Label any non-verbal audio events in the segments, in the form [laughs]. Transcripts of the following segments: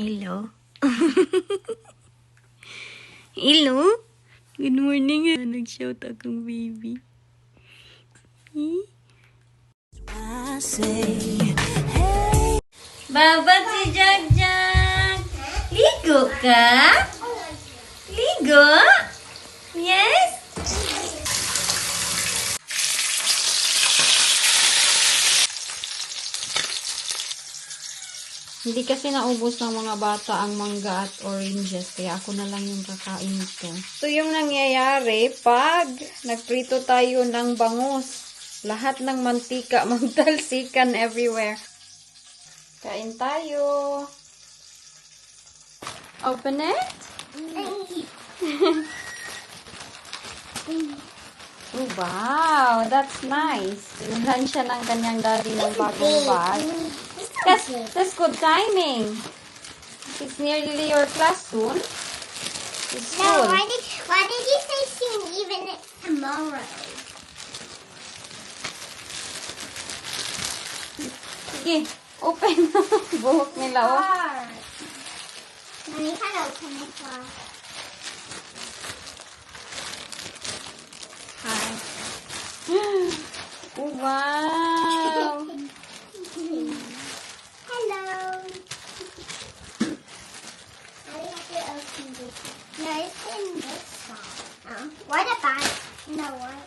Hello? [laughs] Hello? Good morning. ah. Nag-shout akong baby. Babat si Jagjag! Ligo ka? Ligo? Hindi kasi naubos ng mga bata ang mangga at oranges, kaya ako na lang yung kakain. Ito yung nangyayari pag nagprito tayo ng bangus. Lahat ng mantika [laughs] magtalsikan everywhere. Kain tayo. Open it. [laughs] Oh, wow, that's nice. Ilan siya ng kanyang daddy ng bagong bag. That's, that's good timing. It's nearly your class soon. It's No, why did why did you say soon even tomorrow? Sige, open. Buhok nila, oh. Mommy, to open the car? Hi. Oh, [gasps] wow. [laughs] this? No, it's in this side. Oh, what about? No, what?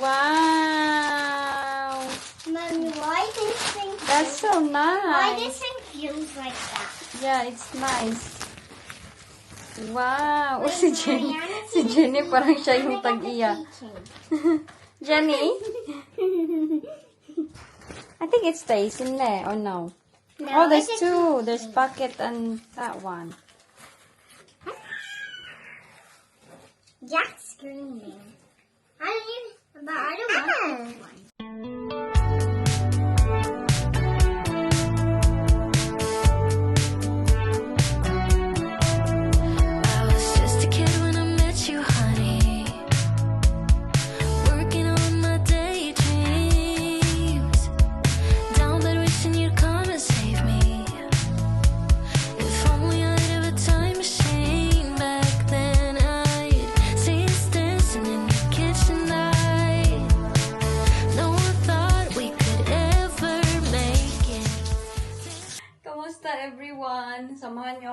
Wow. Mommy, why this thing? That's so nice. Why this thing feels like that? Yeah, it's nice. Wow. Oh, [laughs] si Jenny. Si [laughs] Jenny parang siya yung I tag-iya. [laughs] Jenny? I think it stays in there, or no? No, oh, there's two. There's bucket and that one. Jack's screaming. I don't even, but I don't want this ah. one.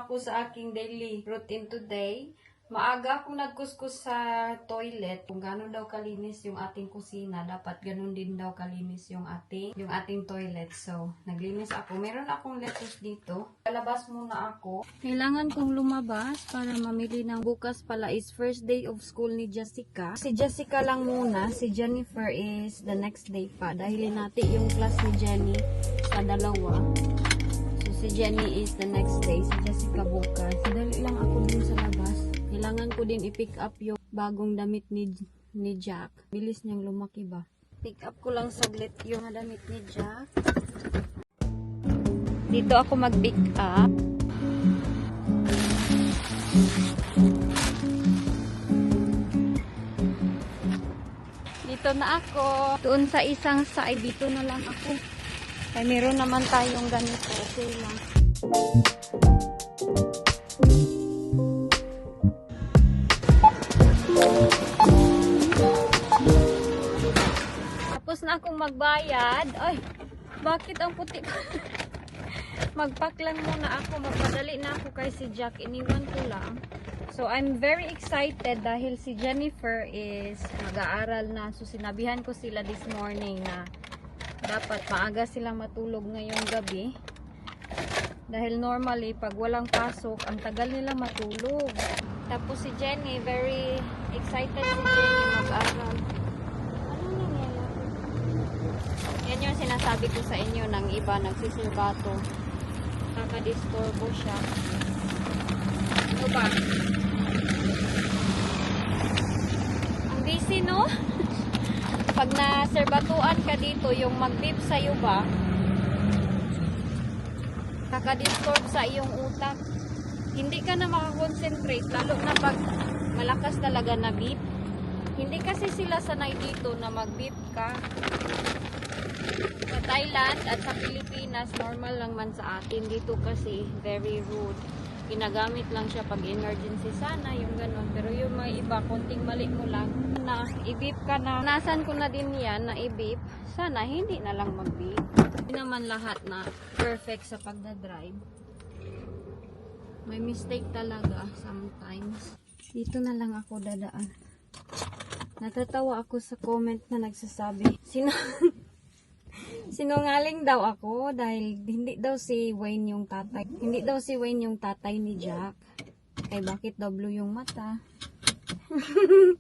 Ako sa aking daily routine today. Maaga akong nagkuskus sa toilet. Kung gano'n daw kalinis yung ating kusina, dapat ganun din daw kalinis yung ating, yung ating toilet. So, naglinis ako. Meron akong lettuce dito. Lalabas muna ako. Kailangan kong lumabas para mamili ng bukas pala is first day of school ni Jessica. Si Jessica lang muna. Si Jennifer is the next day pa. Dahil natin yung class ni Jenny sa dalawa. Si Jenny is the next day. Si Jessica bukas. Dali lang ako dun sa labas. Kailangan ko din i-pick up yung bagong damit ni, ni Jack. Bilis niyang lumaki ba? Pick up ko lang saglit yung damit ni Jack. Dito ako mag-pick up. Dito na ako. Doon sa isang side, dito na lang ako. Ay, meron naman tayong ganito. Okay lang. Tapos na akong magbayad. Ay, bakit ang puti ko? [laughs] Magpack lang muna ako. Magpadali na ako kay si Jack. Iniwan ko lang. So, I'm very excited dahil si Jennifer is mag-aaral na. So, sinabihan ko sila this morning na dapat maaga silang matulog ngayong gabi. Dahil normally, pag walang pasok, ang tagal nila matulog. Tapos si Jenny, very excited si Jenny mag-aral. Ano nangyayari? Yan yung sinasabi ko sa inyo ng iba, nagsisilbato. Nakadisturbo siya. Ano ba? Ang busy, no? Pag naserbatuan ka dito, yung mag-beep sa'yo ba, nakadisturb sa iyong utak. Hindi ka na makakonsentrate, lalo na pag malakas talaga na beep. Hindi kasi sila sanay dito na mag-beep ka. Sa Thailand at sa Pilipinas, normal lang man sa atin. Dito kasi, very rude. Ginagamit lang siya pag emergency sana, yung ganun. Pero yung may iba, konting mali mo lang, na i-beep ka na. Nasan ko na din yan na i-beep. Sana, hindi na lang mag-beep. Hindi naman lahat na perfect sa pagdadrive. May mistake talaga sometimes. Dito na lang ako dadaan. Natatawa ako sa comment na nagsasabi. Sino [laughs] Sinungaling daw ako dahil hindi daw si Wayne yung tatay. Hindi daw si Wayne yung tatay ni Jack. Kay bakit daw yung mata? [laughs]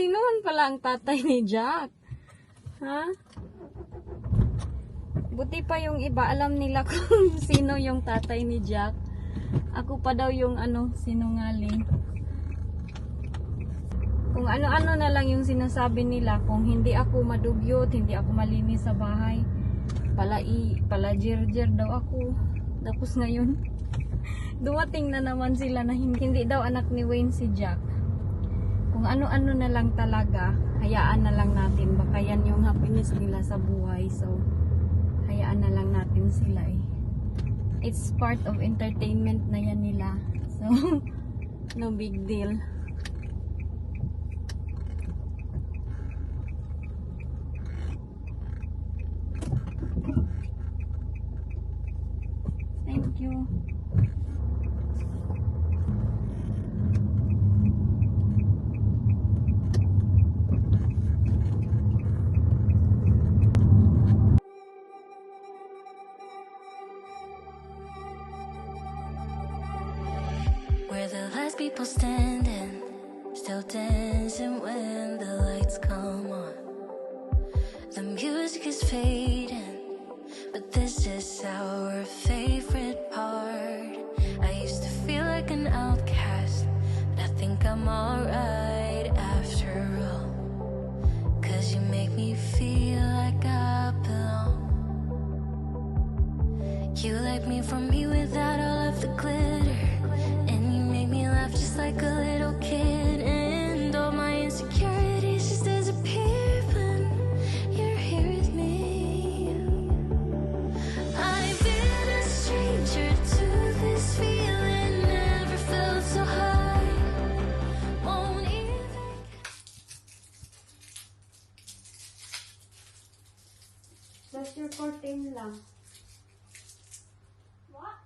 Sino man pala ang tatay ni Jack? Ha? Buti pa yung iba, alam nila [laughs] kung sino yung tatay ni Jack. Ako pa daw yung ano, sinungaling. Kung ano-ano na lang yung sinasabi nila, kung hindi ako madugyot, hindi ako malinis sa bahay, pala i, daw ako. Tapos ngayon, [laughs] dumating na naman sila na hindi, hindi daw anak ni Wayne si Jack. Kung ano-ano na lang talaga, hayaan na lang natin. Baka yan yung happiness nila sa buhay. So, hayaan na lang natin sila eh. It's part of entertainment na yan nila. So, [laughs] no big deal. We're the people standing, still dancing when the lights come on. The music is fading, but this is our favorite part. I used to feel like an outcast, but I think I'm alright lang. What?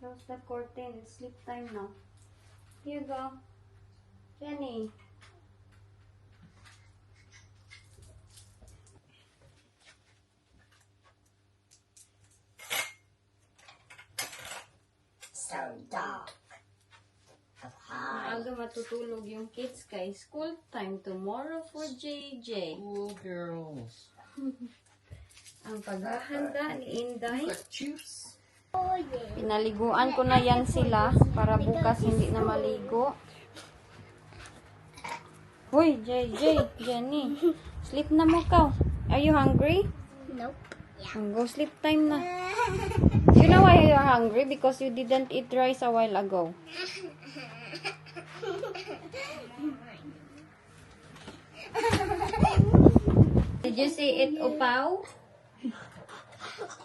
Close the curtain. It's sleep time now. Here you go. Jenny. So dark. Maaga matutulog yung kids kay school time tomorrow for JJ. Cool girls. [laughs] Ang paghahanda ni Inday. Yeah. Pinaliguan ko na yan sila para bukas hindi na maligo. Hoy, JJ, Jenny. Sleep na mo ka. Are you hungry? Nope. Go sleep time na. You know why you're hungry? Because you didn't eat rice a while ago. Did you see it, upaw?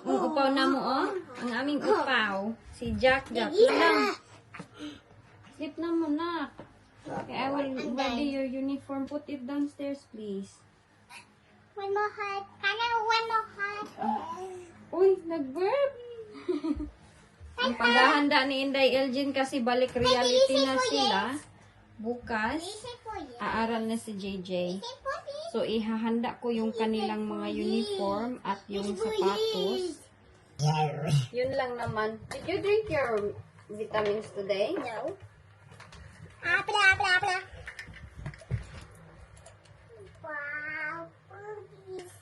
Ang upaw na mo, oh. Ang aming upaw. Si Jack Jack. lang. Sleep na mo na. Okay, I will ready your uniform. Put it downstairs, please. One more I have one more hug? Uy, nag-burp. Ang paghahanda ni Inday Elgin kasi balik reality na sila. Bukas, aaral na si JJ. So, ihahanda ko yung kanilang mga uniform at yung sapatos. Yun lang naman. Did you drink your vitamins today? No. This is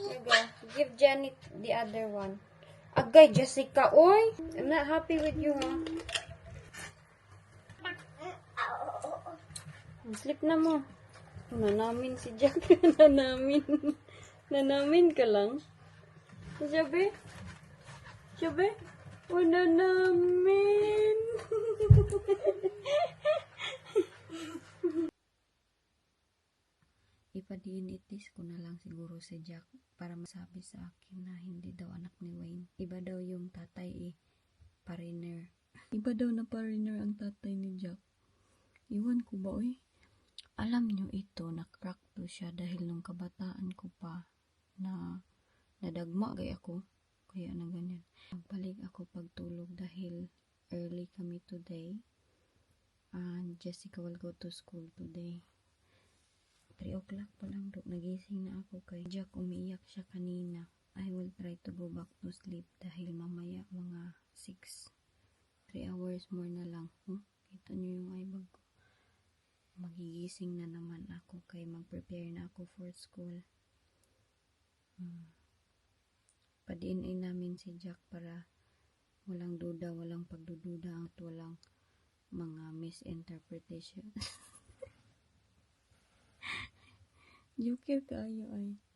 Here you go. Give Janet the other one. Agay, Jessica. Oy! I'm not happy with you, ha? Sleep na mo. Nanamin si Jack. [laughs] Nanamin. Nanamin ka lang. Sabi? Sabi? O nanamin. [laughs] Ipadinitis ko na lang siguro si Jack para masabi sa akin na hindi daw anak ni Wayne. Iba daw yung tatay eh, pariner. Iba daw na pariner ang tatay ni Jack. Iwan ko ba oy? Alam nyo ito, nakrak to siya dahil nung kabataan ko pa na nadagma gay ako. Kaya na ganyan. Pagbalik ako pagtulog dahil early kami today. And Jessica will go to school today. 3 o'clock pa lang do. Nagising na ako kay Jack. Umiiyak siya kanina. I will try to go back to sleep dahil mamaya mga 6. 3 hours more na lang. Hmm? Kita niyo yung eyebag ko. Magigising na naman ako kay mag-prepare na ako for school. Hmm. Pa-DNA namin si Jack para walang duda, walang pagdududa at walang mga misinterpretation. [laughs] Joker kayo ay.